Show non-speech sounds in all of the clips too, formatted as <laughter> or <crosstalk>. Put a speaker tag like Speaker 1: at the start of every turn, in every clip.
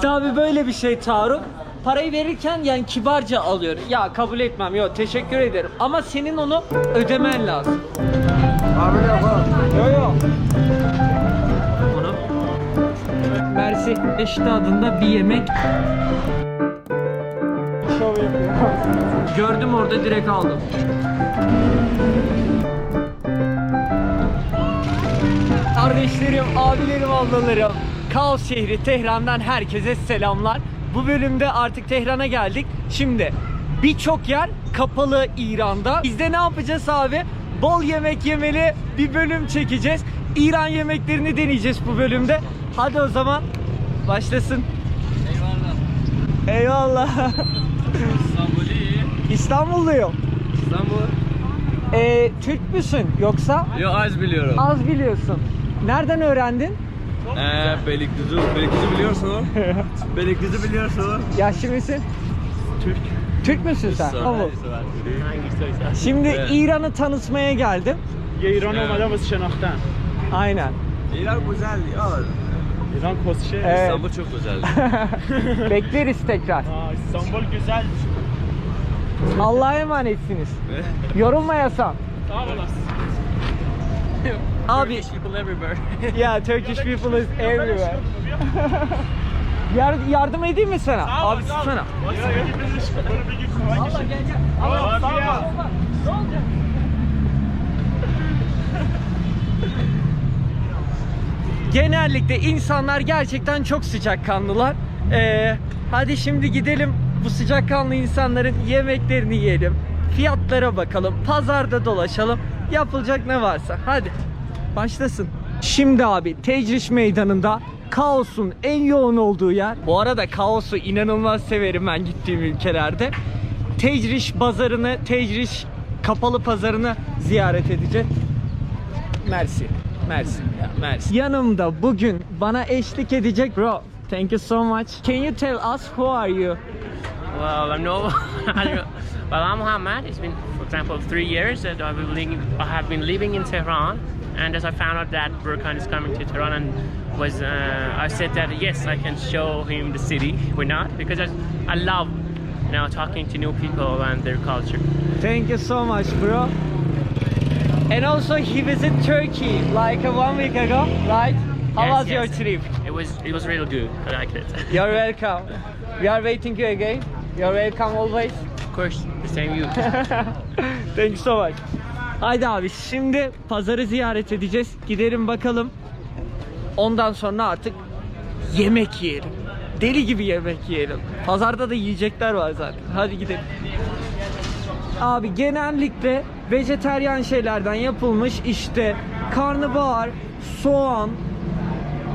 Speaker 1: İşte abi böyle bir şey Tarık. Parayı verirken yani kibarca alıyor. Ya kabul etmem. Yok teşekkür ederim. Ama senin onu ödemen lazım.
Speaker 2: Abi yapalım.
Speaker 1: Yok yok. Mersi Eşit adında bir yemek.
Speaker 2: Şov yapıyor.
Speaker 1: Gördüm orada direkt aldım. Kardeşlerim, abilerim, ablalarım. Kaos şehri Tehran'dan herkese selamlar. Bu bölümde artık Tehran'a geldik. Şimdi birçok yer kapalı İran'da. Biz de ne yapacağız abi? Bol yemek yemeli bir bölüm çekeceğiz. İran yemeklerini deneyeceğiz bu bölümde. Hadi o zaman başlasın. Eyvallah. Eyvallah. İstanbulluyum.
Speaker 3: İstanbul.
Speaker 1: Ee, Türk müsün yoksa?
Speaker 3: Yo az biliyorum.
Speaker 1: Az biliyorsun. Nereden öğrendin?
Speaker 3: Ee, Beylikdüzü. Beylikdüzü biliyorsun. <laughs> Beylikdüzü biliyorsun.
Speaker 1: Yaşlı mısın?
Speaker 3: Türk.
Speaker 1: Türk müsün sen?
Speaker 3: Sonra
Speaker 1: Tamam. Şimdi
Speaker 3: Evet.
Speaker 1: İran'ı tanıtmaya geldim.
Speaker 2: یه ایران
Speaker 3: Evet.
Speaker 2: اومدم واسه شناختن
Speaker 1: Aynen.
Speaker 3: İran güzel ya.
Speaker 2: ایران کسشه
Speaker 1: Evet.
Speaker 3: İstanbul çok güzel. <laughs>
Speaker 1: Bekleriz tekrar.
Speaker 2: آه، استانبول güzel
Speaker 1: Allah'a emanetsiniz. Yorulmayasan.
Speaker 2: Sağ olasın. <laughs>
Speaker 1: Abi
Speaker 3: people everywhere. <laughs>
Speaker 1: ya Turkish people is everywhere. Yar yardım edeyim mi sana? Abi tutsana. Allah gel gel. Allah sağ ol. Ne olacak? Genellikle insanlar gerçekten çok sıcakkanlılar. Ee, hadi şimdi gidelim bu sıcakkanlı insanların yemeklerini yiyelim. Fiyatlara bakalım. Pazarda dolaşalım. Yapılacak ne varsa. Hadi başlasın. Şimdi abi Tecriş Meydanı'nda kaosun en yoğun olduğu yer. Bu arada kaosu inanılmaz severim ben gittiğim ülkelerde. Tecriş pazarını, Tecriş kapalı pazarını ziyaret edeceğiz. Mersi. Mersi. Ya, Mersi. Yanımda bugün bana eşlik edecek bro. Thank you so much. Can you tell us who are you?
Speaker 4: Well, I'm no. I don't know. well, I'm Muhammad. It's been, for example, three years that I've been living, I have been living in Tehran. And as I found out that Burkhan is coming to Tehran, and was uh, I said that yes, I can show him the city. Why not? Because I, I love, you know, talking to new people and their culture.
Speaker 1: Thank you so much bro. And also he visited Turkey like uh, one week ago, right? How
Speaker 4: Yes,
Speaker 1: was
Speaker 4: yes.
Speaker 1: your trip?
Speaker 4: It was it was real good. I liked it.
Speaker 1: You're welcome. We are waiting you again. You're welcome always.
Speaker 4: Course, same you. <laughs>
Speaker 1: Thank you so much. Haydi abi şimdi pazarı ziyaret edeceğiz. Gidelim bakalım. Ondan sonra artık yemek yiyelim. Deli gibi yemek yiyelim. Pazarda da yiyecekler var zaten. Hadi gidelim. Abi genellikle vejeteryan şeylerden yapılmış işte karnabahar, soğan,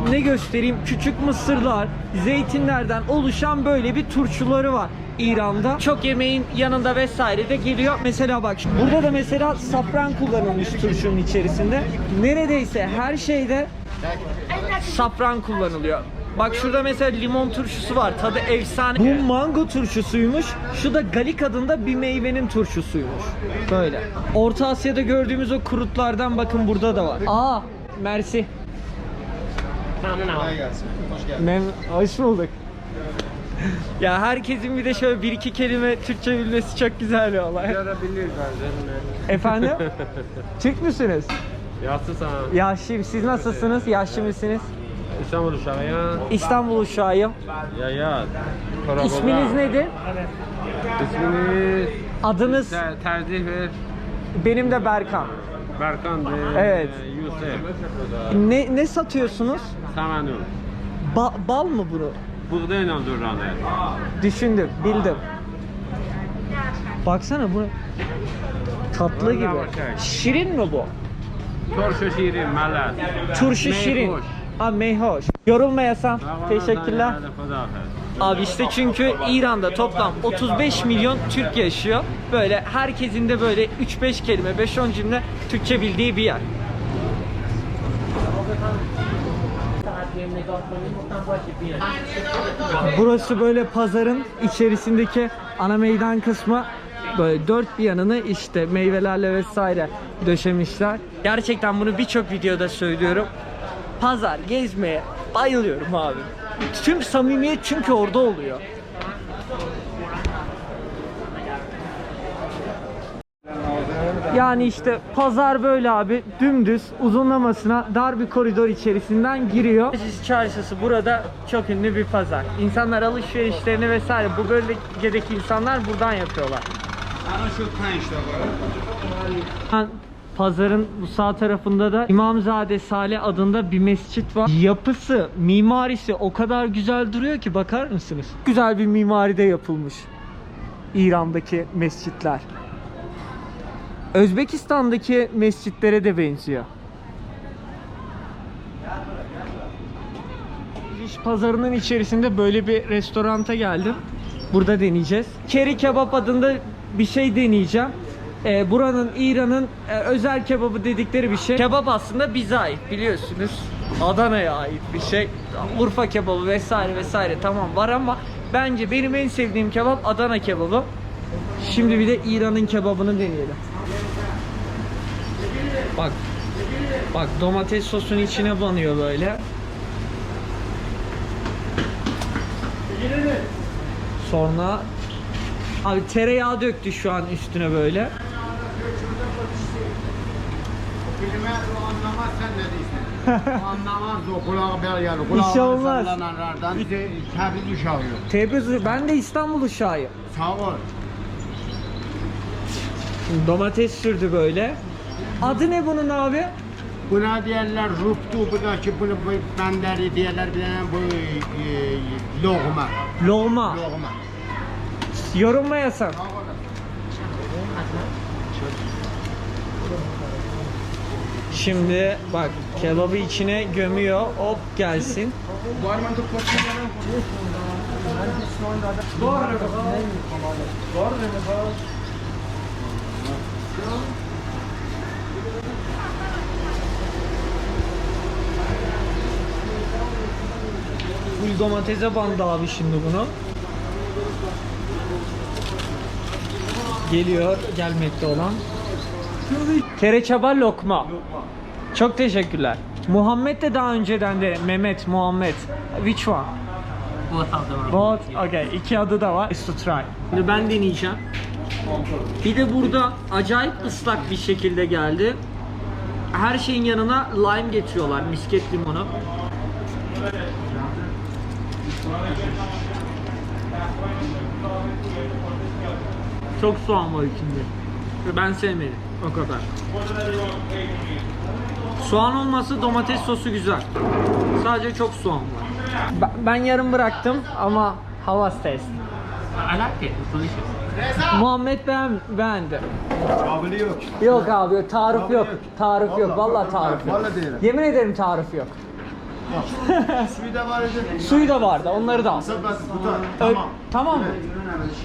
Speaker 1: ne göstereyim küçük mısırlar, zeytinlerden oluşan böyle bir turşuları var İran'da. Çok yemeğin yanında vesaire de geliyor. Mesela bak burada da mesela safran kullanılmış turşunun içerisinde. Neredeyse her şeyde safran kullanılıyor. Bak şurada mesela limon turşusu var. Tadı efsane. Bu mango turşusuymuş. Şu da galik adında bir meyvenin turşusuymuş. Böyle. Orta Asya'da gördüğümüz o kurutlardan bakın burada da var. Aa, mersi.
Speaker 4: Come now.
Speaker 1: Mem hoş bulduk. <laughs> ya herkesin bir de şöyle bir iki kelime Türkçe bilmesi çok güzel bir olay.
Speaker 3: Görebilir bence.
Speaker 1: Efendim? <laughs> Türk müsünüz?
Speaker 3: Yaşlısın.
Speaker 1: Yaşlıyım. Siz nasılsınız? Yaşlı mısınız?
Speaker 3: İstanbul uşağı ya.
Speaker 1: İstanbul uşağıyım.
Speaker 3: Ya ya.
Speaker 1: İsminiz nedir?
Speaker 3: İsminiz
Speaker 1: Adınız?
Speaker 3: ter- tercih ver.
Speaker 1: Benim de Berkan.
Speaker 3: Berkan de.
Speaker 1: Evet.
Speaker 3: Yusuf.
Speaker 1: Ne ne satıyorsunuz?
Speaker 3: Samanun.
Speaker 1: Ba- bal mı bunu?
Speaker 3: Buğdayla duranı.
Speaker 1: Düşündüm, bildim. Baksana bu tatlı gibi. Şirin mi bu?
Speaker 3: Turşu şirin, melat.
Speaker 1: Turşu şirin. Aa meyhoş. Yorulmayasan. Teşekkürler. Abi işte çünkü İran'da toplam 35 milyon Türk yaşıyor. Böyle herkesin de böyle 3-5 kelime, 5-10 cümle Türkçe bildiği bir yer. Burası böyle pazarın içerisindeki ana meydan kısmı. Böyle dört bir yanını işte meyvelerle vesaire döşemişler. Gerçekten bunu birçok videoda söylüyorum. Pazar gezmeye bayılıyorum abi. tüm samimiyet çünkü orada oluyor. Yani işte pazar böyle abi dümdüz uzunlamasına dar bir koridor içerisinden giriyor. Aziz Çarşısı burada çok ünlü bir pazar. İnsanlar alışverişlerini vesaire bu bölgedeki insanlar buradan yapıyorlar. Ben Pazarın bu sağ tarafında da İmamzade Salih adında bir mescit var. Yapısı, mimarisi o kadar güzel duruyor ki bakar mısınız? Güzel bir mimaride yapılmış İran'daki mescitler. Özbekistan'daki mescitlere de benziyor. İş pazarının içerisinde böyle bir restoranta geldim. Burada deneyeceğiz. Keri kebap adında bir şey deneyeceğim. Ee, buranın İran'ın e, özel kebabı dedikleri bir şey. Kebap aslında bize ait biliyorsunuz. Adana'ya ait bir şey. Urfa kebabı vesaire vesaire tamam var ama bence benim en sevdiğim kebap Adana kebabı. Şimdi bir de İran'ın kebabını deneyelim. Bak. Bak domates sosun içine banıyor böyle. Sonra abi tereyağı döktü şu an üstüne böyle.
Speaker 5: anlamaz sen ne diyorsun? anlamaz o kulağı bel yani.
Speaker 1: Bir
Speaker 5: Kulağı
Speaker 1: olmaz.
Speaker 5: sallananlardan bize Tebriz uşağı yok.
Speaker 1: Tebriz ben de İstanbul uşağıyım.
Speaker 5: Sağ ol.
Speaker 1: Domates sürdü böyle. Adı ne bunun abi?
Speaker 5: Buna diyorlar ruptu, bu da ki bunu bu benderi diyorlar bir tane bu e, loğma.
Speaker 1: Loğma.
Speaker 5: Loğma.
Speaker 1: Yorumla yasak. Şimdi bak kebabı içine gömüyor. Hop gelsin. Full domatese bandı abi şimdi bunu. Geliyor gelmekte olan. Tereçaba lokma. Çok teşekkürler. Muhammed de daha önceden de Mehmet, Muhammed. Which one?
Speaker 4: Both of them
Speaker 1: Both. Okay. iki adı da var. Is to try. Şimdi ben deneyeceğim. Bir de burada acayip ıslak bir şekilde geldi. Her şeyin yanına lime getiriyorlar. Misket limonu. Çok soğan var içinde. Ve Ben sevmedim. O kadar. Soğan olması domates sosu güzel. Sadece çok soğan var. Ben, ben yarım bıraktım ama havas test.
Speaker 4: I like it. It's delicious.
Speaker 1: Muhammed beğen, beğendi.
Speaker 5: Kabili yok.
Speaker 1: Yok abi yok, tarif yok. Tarif yok. Vallahi tarif yok. Yemin ederim tarif yok.
Speaker 5: Suyu da var idi.
Speaker 1: Suyu da vardı. Onları da al.
Speaker 5: Tamam.
Speaker 1: Tamam mı?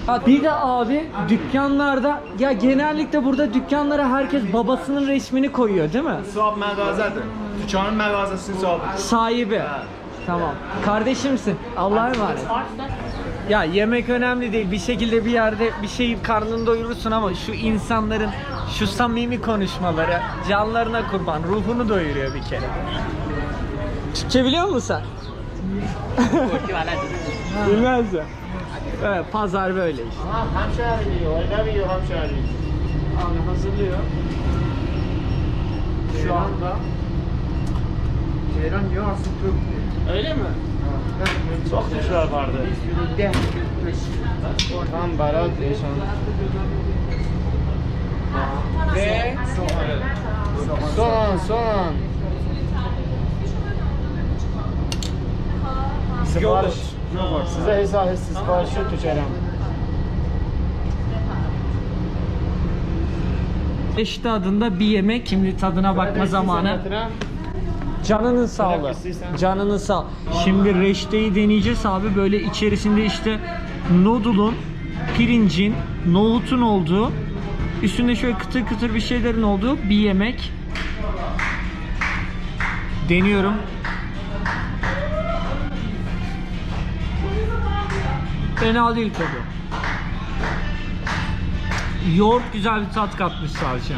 Speaker 1: Ha, bir de abi dükkanlarda ya genellikle burada dükkanlara herkes babasının resmini koyuyor değil mi?
Speaker 2: Sahab məğazadır. Dükanın məğazasının sahibi.
Speaker 1: Sahibi. Tamam. Kardeşimsin. Allah'a emanet. Ya yemek önemli değil. Bir şekilde bir yerde bir şeyi karnını doyurursun ama şu insanların şu samimi konuşmaları canlarına kurban, ruhunu doyuruyor bir kere. Türkçe biliyor musun sen? Bilmez mi? Evet, pazar böyle işte.
Speaker 5: Hemşehri diyor. Ne diyor hemşehri?
Speaker 1: Abi hazırlıyor. Şu anda.
Speaker 5: Ceylan diyor aslında Türk.
Speaker 1: Öyle mi?
Speaker 2: Çox quşlar vardı.
Speaker 5: Tam barat değişen.
Speaker 1: Ve
Speaker 5: Soğan, soğan.
Speaker 1: Yoğurt.
Speaker 5: Size hesap siparişi tükerim.
Speaker 1: Eşte adında bir yemek. Şimdi tadına bakma zamanı. Canının sağlığı. Canının sağ. Şimdi reçteyi deneyeceğiz abi. Böyle içerisinde işte noodle'un, pirincin, nohutun olduğu, üstünde şöyle kıtır kıtır bir şeylerin olduğu bir yemek. Deniyorum. Fena değil tadı. Yoğurt güzel bir tat katmış sadece.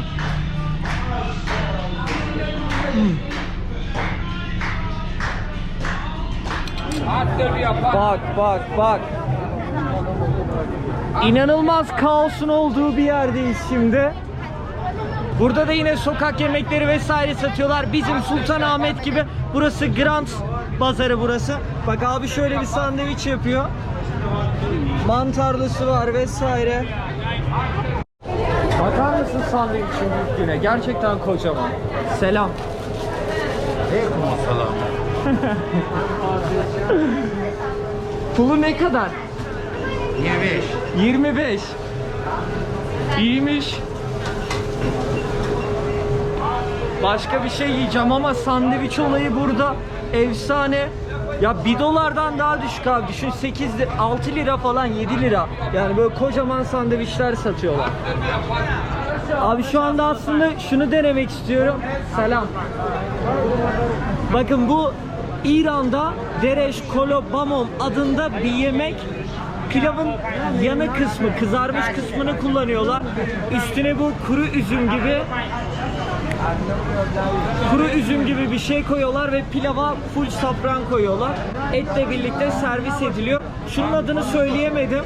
Speaker 1: Bak bak bak. İnanılmaz kaosun olduğu bir yerdeyiz şimdi. Burada da yine sokak yemekleri vesaire satıyorlar. Bizim Sultanahmet gibi. Burası Grand Pazarı burası. Bak abi şöyle bir sandviç yapıyor. Mantarlısı var vesaire. Bakar mısın sandviçin büyüklüğüne? Gerçekten kocaman. Selam. <laughs> Pulu ne kadar?
Speaker 5: 25.
Speaker 1: 25. İyiymiş. Başka bir şey yiyeceğim ama sandviç olayı burada efsane. Ya 1 dolardan daha düşük abi. Düşün 8 li- 6 lira falan 7 lira. Yani böyle kocaman sandviçler satıyorlar. Abi şu anda aslında şunu denemek istiyorum. Selam. Bakın bu İran'da Dereş Kolobamom adında bir yemek. Pilavın yanı kısmı, kızarmış kısmını kullanıyorlar. Üstüne bu kuru üzüm gibi kuru üzüm gibi bir şey koyuyorlar ve pilava full safran koyuyorlar. Etle birlikte servis ediliyor. Şunun adını söyleyemedim.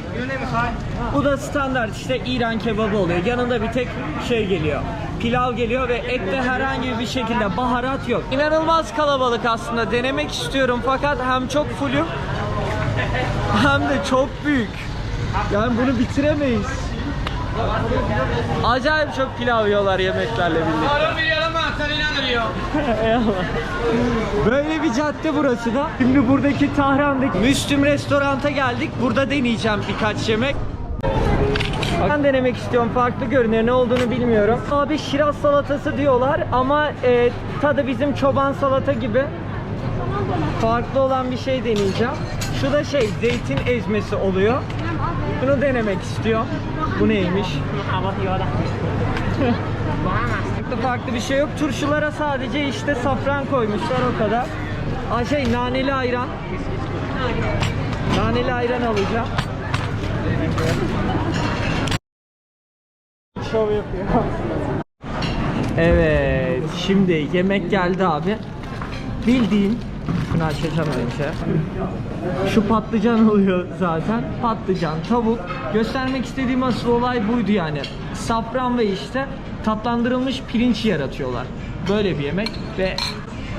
Speaker 1: Bu da standart işte İran kebabı oluyor. Yanında bir tek şey geliyor. Pilav geliyor ve ette herhangi bir şekilde baharat yok. İnanılmaz kalabalık aslında. Denemek istiyorum fakat hem çok fullüm hem de çok büyük. Yani bunu bitiremeyiz. Acayip çok pilav yiyorlar yemeklerle birlikte. <laughs> Eyvallah. Böyle bir cadde burası da. Şimdi buradaki Tahran'daki Müslüm restoranta geldik. Burada deneyeceğim birkaç yemek. Ben denemek istiyorum. Farklı görünüyor. Ne olduğunu bilmiyorum. Abi şiraz salatası diyorlar ama e, tadı bizim çoban salata gibi. Farklı olan bir şey deneyeceğim. Şu da şey zeytin ezmesi oluyor. Bunu denemek istiyorum. Bu neymiş? Farklı farklı bir şey yok. Turşulara sadece işte safran koymuşlar o kadar. Aa şey naneli ayran. Naneli ayran alacağım. Şov yapıyor. Evet, şimdi yemek geldi abi. Bildiğin şunu açacağım önce. Şu patlıcan oluyor zaten. Patlıcan, tavuk. Göstermek istediğim asıl olay buydu yani. Safran ve işte tatlandırılmış pirinç yaratıyorlar. Böyle bir yemek ve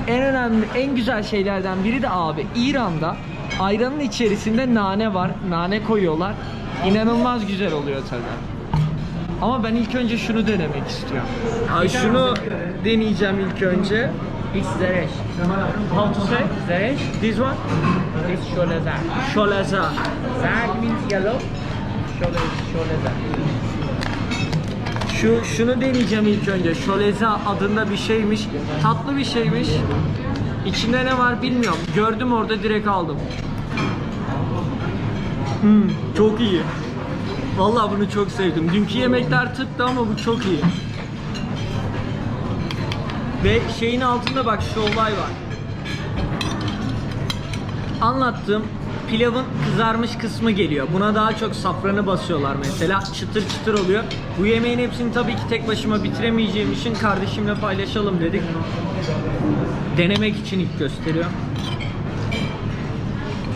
Speaker 1: en önemli, en güzel şeylerden biri de abi İran'da ayranın içerisinde nane var. Nane koyuyorlar. İnanılmaz güzel oluyor tadı. Ama ben ilk önce şunu denemek istiyorum. Ay şunu deneyeceğim ilk önce.
Speaker 4: It's zeresh.
Speaker 1: How to say?
Speaker 4: Zeresh
Speaker 1: This one?
Speaker 4: is sholazar.
Speaker 1: Şolaza.
Speaker 4: Zag means yellow. Sholazar.
Speaker 1: Şu şunu deneyeceğim ilk önce. Şoleza adında bir şeymiş. Tatlı bir şeymiş. İçinde ne var bilmiyorum. Gördüm orada direkt aldım. Hmm, çok iyi. Vallahi bunu çok sevdim. Dünkü yemekler tıktı ama bu çok iyi. Ve şeyin altında bak şu olay var. Anlattığım pilavın kızarmış kısmı geliyor. Buna daha çok safranı basıyorlar mesela. Çıtır çıtır oluyor. Bu yemeğin hepsini tabii ki tek başıma bitiremeyeceğim için kardeşimle paylaşalım dedik. Denemek için ilk gösteriyor.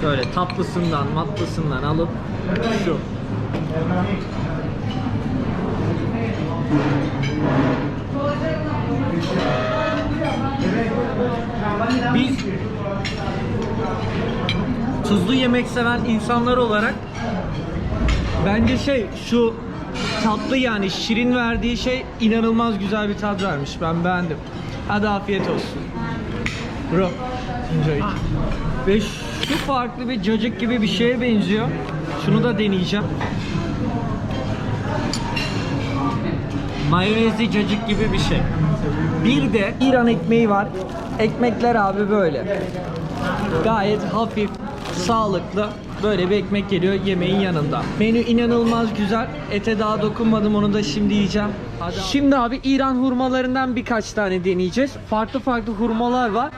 Speaker 1: Şöyle tatlısından, matlısından alıp şu. Biz tuzlu yemek seven insanlar olarak bence şey şu tatlı yani şirin verdiği şey inanılmaz güzel bir tat vermiş. Ben beğendim. Hadi afiyet olsun. Bro, enjoy. Ve şu farklı bir cacık gibi bir şeye benziyor. Şunu da deneyeceğim. Mayonezli cacık gibi bir şey. Bir de İran ekmeği var. Ekmekler abi böyle. Gayet hafif, sağlıklı böyle bir ekmek geliyor yemeğin yanında. Menü inanılmaz güzel. Ete daha dokunmadım onu da şimdi yiyeceğim. Şimdi abi İran hurmalarından birkaç tane deneyeceğiz. Farklı farklı hurmalar var.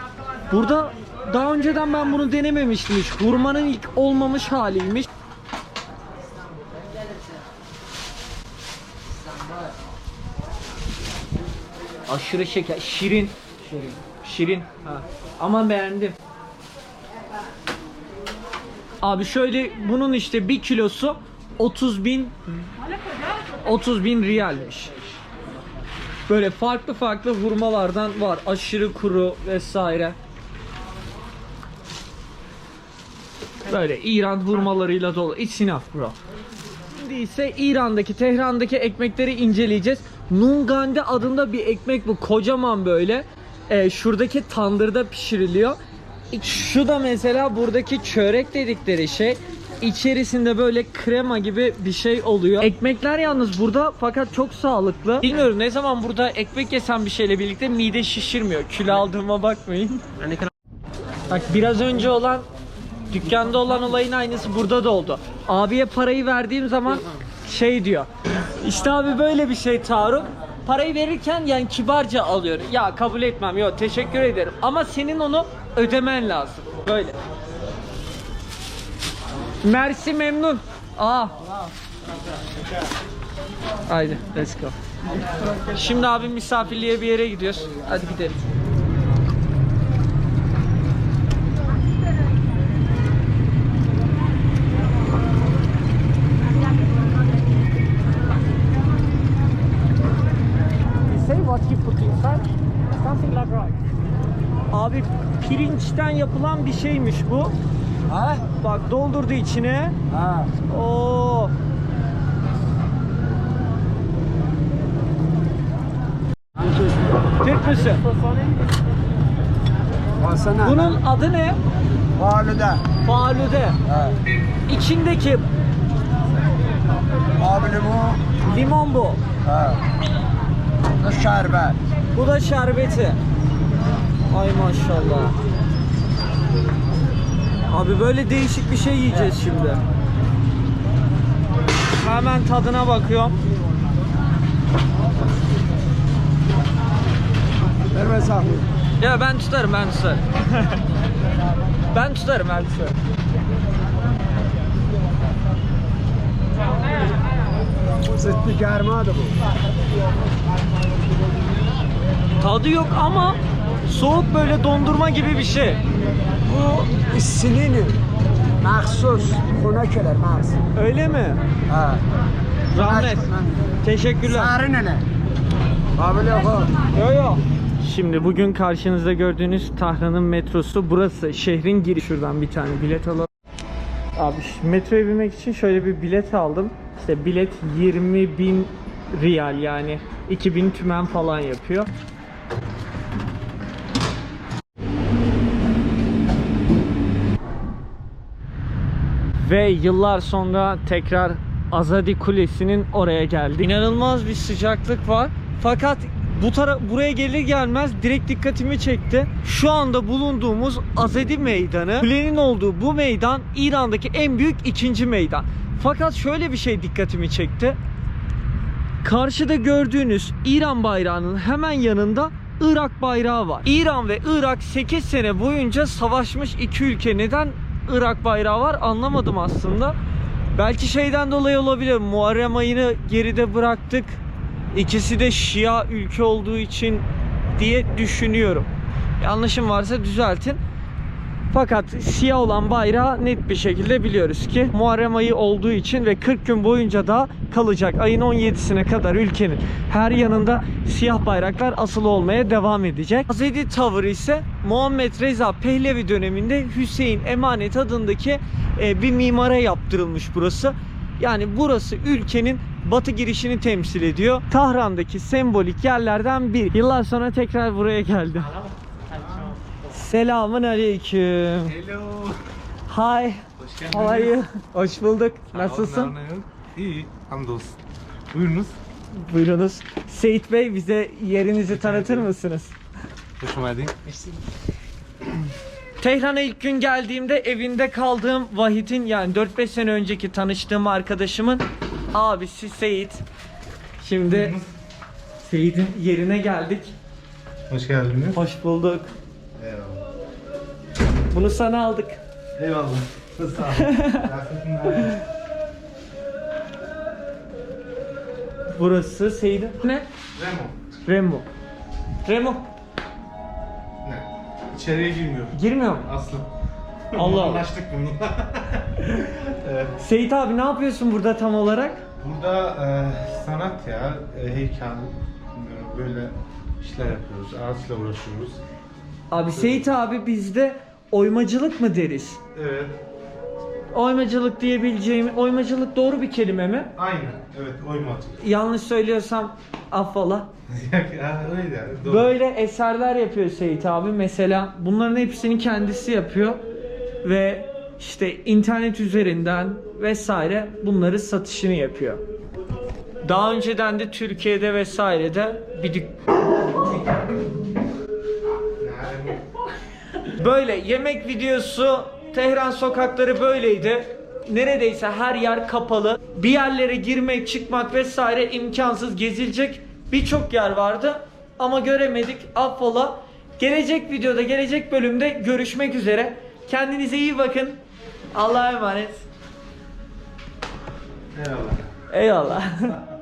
Speaker 1: Burada daha önceden ben bunu denememiştim hiç. Hurmanın ilk olmamış haliymiş. Aşırı şeker, şirin. Şirin. Şirin. Ha. Ama beğendim. Abi şöyle bunun işte bir kilosu 30 bin 30 bin riyalmiş. Böyle farklı farklı hurmalardan var. Aşırı kuru vesaire. Böyle İran hurmalarıyla dolu. It's enough bro. Şimdi ise İran'daki, Tehran'daki ekmekleri inceleyeceğiz. Nungande adında bir ekmek bu. Kocaman böyle. Ee, şuradaki tandırda pişiriliyor. Şu da mesela buradaki çörek dedikleri şey. İçerisinde böyle krema gibi bir şey oluyor. Ekmekler yalnız burada fakat çok sağlıklı. Bilmiyorum ne zaman burada ekmek yesem bir şeyle birlikte mide şişirmiyor. Kilo aldığıma bakmayın. Bak biraz önce olan dükkanda olan olayın aynısı burada da oldu. Abiye parayı verdiğim zaman şey diyor. İşte abi böyle bir şey Tarık. Parayı verirken yani kibarca alıyor. Ya kabul etmem. Yok teşekkür ederim. Ama senin onu ödemen lazım. Böyle. Mersi memnun. Aa. Haydi let's go. Şimdi abi misafirliğe bir yere gidiyoruz. Hadi gidelim. Say what you put inside. Something like right. Abi pirinçten yapılan bir şeymiş bu.
Speaker 5: Ha?
Speaker 1: Bak doldurdu içine.
Speaker 5: Ha.
Speaker 1: Oo. Türk müsün?
Speaker 5: Basana.
Speaker 1: Bunun adı ne?
Speaker 5: Valide.
Speaker 1: Falude.
Speaker 5: Ha.
Speaker 1: İçindeki
Speaker 5: Abi bu.
Speaker 1: limon bu.
Speaker 5: Ha. Bu şerbet.
Speaker 1: Bu da şerbeti. Ay maşallah. Abi böyle değişik bir şey yiyeceğiz şimdi. Hemen tadına bakıyorum.
Speaker 5: Ver mesafı.
Speaker 1: Ya ben tutarım ben tutarım. <laughs> ben tutarım ben tutarım.
Speaker 5: Zıttı germadı bu.
Speaker 1: Tadı yok ama soğuk böyle dondurma gibi bir şey.
Speaker 5: Bu sinini. Mahsus. Kunekeler mahsus.
Speaker 1: Öyle mi?
Speaker 5: Ha.
Speaker 1: Rahmet. Teşekkürler.
Speaker 5: Sarı nene. Abi yok.
Speaker 1: Yo yo. Şimdi bugün karşınızda gördüğünüz Tahran'ın metrosu burası. Şehrin giriş şuradan bir tane bilet alalım. Abi metroya binmek için şöyle bir bilet aldım. İşte bilet 20 bin riyal yani 2000 tümen falan yapıyor. Ve yıllar sonra tekrar Azadi Kulesi'nin oraya geldik. İnanılmaz bir sıcaklık var. Fakat bu tara buraya gelir gelmez direkt dikkatimi çekti. Şu anda bulunduğumuz Azadi Meydanı, kulenin olduğu bu meydan İran'daki en büyük ikinci meydan. Fakat şöyle bir şey dikkatimi çekti. Karşıda gördüğünüz İran bayrağının hemen yanında Irak bayrağı var. İran ve Irak 8 sene boyunca savaşmış iki ülke. Neden Irak bayrağı var anlamadım aslında. Belki şeyden dolayı olabilir. Muharrem ayını geride bıraktık. İkisi de Şia ülke olduğu için diye düşünüyorum. Yanlışım varsa düzeltin. Fakat siyah olan bayrağı net bir şekilde biliyoruz ki Muharrem ayı olduğu için ve 40 gün boyunca da kalacak. Ayın 17'sine kadar ülkenin her yanında siyah bayraklar asılı olmaya devam edecek. Hazreti Tavır ise Muhammed Reza Pehlevi döneminde Hüseyin Emanet adındaki e, bir mimara yaptırılmış burası. Yani burası ülkenin batı girişini temsil ediyor. Tahran'daki sembolik yerlerden bir. Yıllar sonra tekrar buraya geldim. Selamun aleyküm.
Speaker 2: Hello.
Speaker 1: Hi. How are you? Hoş bulduk. Nasılsın?
Speaker 2: İyi, hamdolsun. Buyurunuz.
Speaker 1: Buyurunuz. Seyit Bey bize yerinizi tanıtır mısınız?
Speaker 2: Hoşuma geldin.
Speaker 1: Tehran'a ilk gün geldiğimde evinde kaldığım Vahit'in yani 4-5 sene önceki tanıştığım arkadaşımın abisi Seyit. Şimdi Seyit'in yerine geldik.
Speaker 2: Hoş geldiniz.
Speaker 1: Hoş bulduk. Bunu sana aldık.
Speaker 2: Eyvallah. Sağ olun. <laughs>
Speaker 1: Burası Seyit'in ne?
Speaker 2: Remo.
Speaker 1: Remo. Remo.
Speaker 2: Ne? İçeriye girmiyor.
Speaker 1: Girmiyor mu?
Speaker 2: Aslı. <laughs>
Speaker 1: Allah Allah.
Speaker 2: Anlaştık bununla. <laughs> evet.
Speaker 1: Seyit abi ne yapıyorsun burada tam olarak?
Speaker 2: Burada e, sanat ya, e, heykel, böyle işler yapıyoruz. Ağaçla uğraşıyoruz.
Speaker 1: Abi Seyit abi bizde oymacılık mı deriz?
Speaker 2: Evet.
Speaker 1: Oymacılık diyebileceğim, oymacılık doğru bir kelime mi?
Speaker 2: Aynen. Evet, oymacı.
Speaker 1: Yanlış söylüyorsam affola. <laughs>
Speaker 2: ya, öyle yani. Doğru.
Speaker 1: Böyle eserler yapıyor Seyit abi. Mesela bunların hepsini kendisi yapıyor ve işte internet üzerinden vesaire bunları satışını yapıyor. Daha önceden de Türkiye'de vesairede bir dük- Böyle yemek videosu Tehran sokakları böyleydi. Neredeyse her yer kapalı. Bir yerlere girmek, çıkmak vesaire imkansız. Gezilecek birçok yer vardı ama göremedik. Affola. Gelecek videoda, gelecek bölümde görüşmek üzere. Kendinize iyi bakın. Allah'a emanet.
Speaker 2: eyvallah.
Speaker 1: Eyvallah. <laughs>